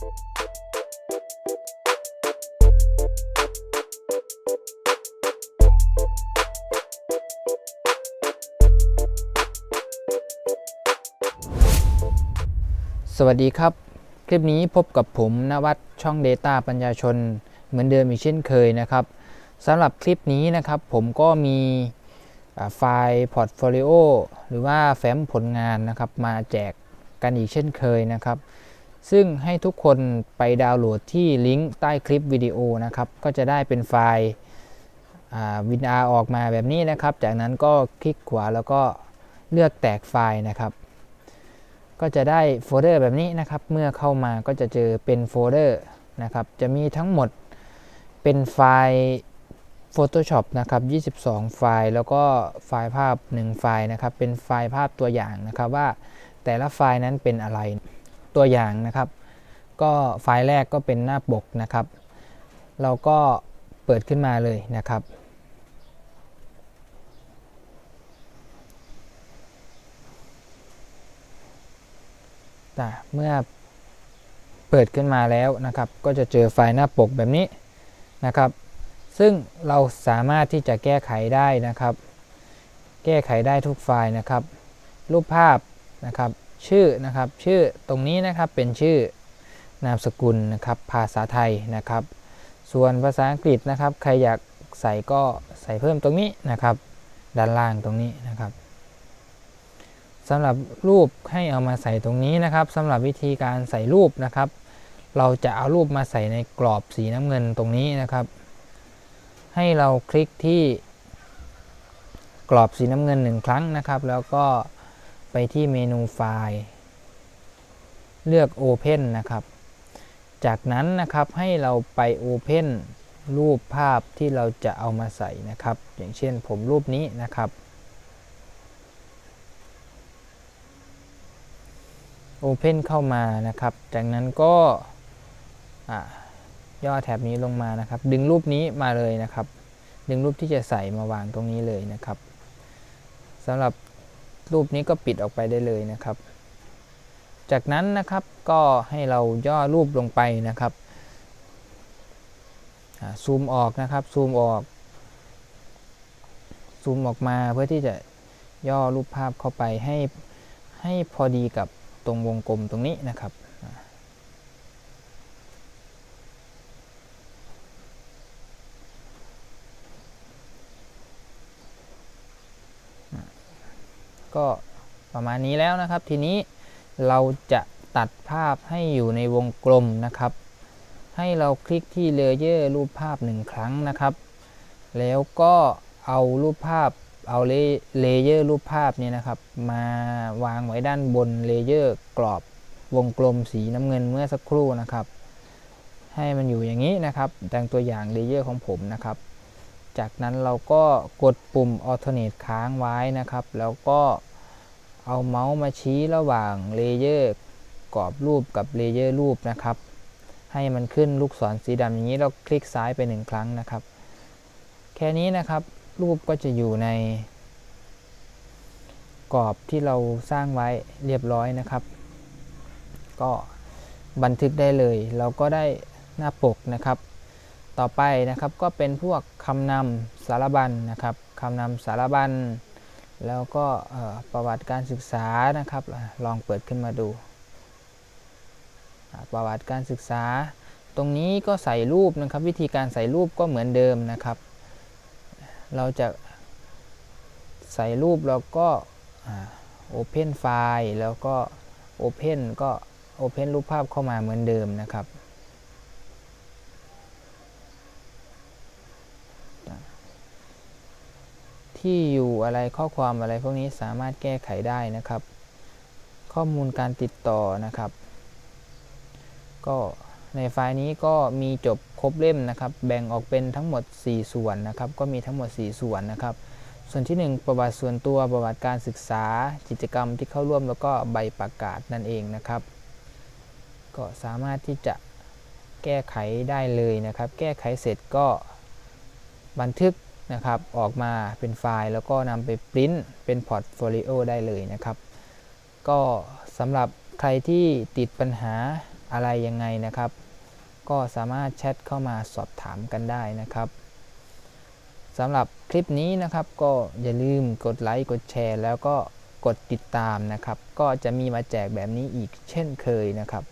สวัสดีครับ คลิปนี้พบกับผมนวัดช่อง Data ปัญญาชน เหมือนเดิมอีกเช่นเคยนะครับสำหรับคลิปนี้นะครับผมก็มีไฟล์พอร์ตโฟลิโอหรือว่าแฟ้มผลงานนะครับ มาแจกกันอีกเช่นเคยนะครับ ซึ่งให้ทุกคนไปดาวน์โหลดที่ลิงก์ใต้คลิปวิดีโอนะครับ ก็จะได้เป็นไฟล์วินอาออกมาแบบนี้นะครับ จากนั้นก็คลิกขวาแล้วก็เลือกแตกไฟล์นะครับ ก็จะได้โฟลเดอร์แบบนี้นะครับ เมื่อเข้ามาก็จะเจอเป็นโฟลเดอร์นะครับ จะมีทั้งหมดเป็นไฟล์ Photoshop นะครับ 22 ไฟล์ แล้วก็ไฟล์ภาพ 1 ไฟล์นะครับ เป็นไฟล์ภาพตัวอย่างนะครับว่าแต่ละไฟล์นั้นเป็นอะไร ตัวอย่างนะครับ ก็ไฟล์แรกก็เป็นหน้าปกนะครับ เราก็เปิดขึ้นมาเลยนะครับ แต่เมื่อเปิดขึ้นมาแล้วนะครับ ก็จะเจอไฟล์หน้าปกแบบนี้นะครับ ซึ่งเราสามารถที่จะแก้ไขได้นะครับ แก้ไขได้ทุกไฟล์นะครับ รูปภาพนะครับ ชื่อนะครับ ชื่อตรงนี้นะครับเป็นชื่อนามสกุลนะครับ ภาษาไทยนะครับ ส่วนภาษาอังกฤษนะครับ ใครอยากใส่ก็ใส่เพิ่มตรงนี้นะครับ ด้านล่างตรงนี้นะครับสำหรับรูปให้เอามาใส่ตรงนี้นะครับสำหรับวิธีการใส่รูปนะครับ เราจะเอารูปมาใส่ในกรอบสีน้ำเงินตรงนี้นะครับ ให้เราคลิกที่กรอบสีน้ำเงินหนึ่งครั้งนะครับ แล้วก็ ไปที่เมนูไฟล์ เลือก Open นะครับ จากนั้นนะครับให้เราไป Open รูปภาพที่เราจะเอามาใส่นะครับ อย่างเช่นผมรูปนี้นะครับ Open เข้ามานะครับ จากนั้นก็ย่อแถบนี้ลงมานะครับ ดึงรูปนี้มาเลยนะครับ ดึงรูปที่จะใส่มาวางตรงนี้เลยนะครับสำหรับ รูปนี้ก็ปิดออกไปได้เลยนะครับ จากนั้นนะครับก็ให้เราย่อรูปลงไปนะครับซูมออกนะครับซูมออกซูมออกมาเพื่อที่จะย่อรูปภาพเข้าไปให้ให้พอดีกับตรงวงกลมตรงนี้นะครับ ก็ประมาณนี้แล้วนะครับ ทีนี้เราจะตัดภาพให้อยู่ในวงกลมนะครับ ให้เราคลิกที่เลเยอร์รูปภาพหนึ่งครั้งนะครับ แล้วก็เอารูปภาพเอาเลเยอร์รูปภาพเนี่ยนะครับ มาวางไว้ด้านบนเลเยอร์กรอบวงกลมสีน้ำเงินเมื่อสักครู่นะครับ ให้มันอยู่อย่างนี้นะครับดังตัวอย่างเลเยอร์ของผมนะครับ จากนั้นเราก็กดปุ่ม alternate ค้างไว้นะครับ แล้วก็เอาเมาส์มาชี้ระหว่างเลเยอร์กรอบรูปกับเลเยอร์รูปนะครับ ให้มันขึ้นลูกศรสีดำอย่างนี้เราคลิกซ้ายไปหนึ่งครั้งนะครับ แค่นี้นะครับรูปก็จะอยู่ในกรอบที่เราสร้างไว้เรียบร้อยนะครับ ก็บันทึกได้เลย เราก็ได้หน้าปกนะครับ ต่อไปนะครับก็เป็นพวกคำนำสารบัญนะครับคำนำสารบัญแล้วก็ประวัติการศึกษานะครับ ลองเปิดขึ้นมาดู ประวัติการศึกษา ตรงนี้ก็ใส่รูปนะครับ วิธีการใส่รูปก็เหมือนเดิมนะครับ เราจะใส่รูปเราก็โอเพนไฟล์แล้วก็ Open ก็ Open รูปภาพเข้ามาเหมือนเดิมนะครับ ที่อยู่อะไรข้อความอะไรพวกนี้สามารถแก้ไขได้นะครับ ข้อมูลการติดต่อนะครับ ก็ในไฟล์นี้ก็มีจบครบเล่มนะครับ แบ่งออกเป็นทั้งหมด 4 ส่วนนะครับ ก็มีทั้งหมด 4 ส่วนนะครับ ส่วนที่ 1 ประวัติส่วนตัวประวัติการศึกษา กิจกรรมที่เข้าร่วมแล้วก็ใบประกาศนั่นเองนะครับ ก็สามารถที่จะแก้ไขได้เลยนะครับ แก้ไขเสร็จก็บันทึก นะครับออกมาเป็นไฟล์ แล้วก็นำไปปริ้นเป็นพอร์ตโฟลิโอได้เลยนะครับ ก็สำหรับใครที่ติดปัญหาอะไรยังไงนะครับ ก็สามารถแชทเข้ามาสอบถามกันได้นะครับสำหรับคลิปนี้นะครับก็อย่าลืมกดไลค์กดแชร์ แล้วก็กดติดตามนะครับ ก็จะมีมาแจกแบบนี้อีกเช่นเคยนะครับ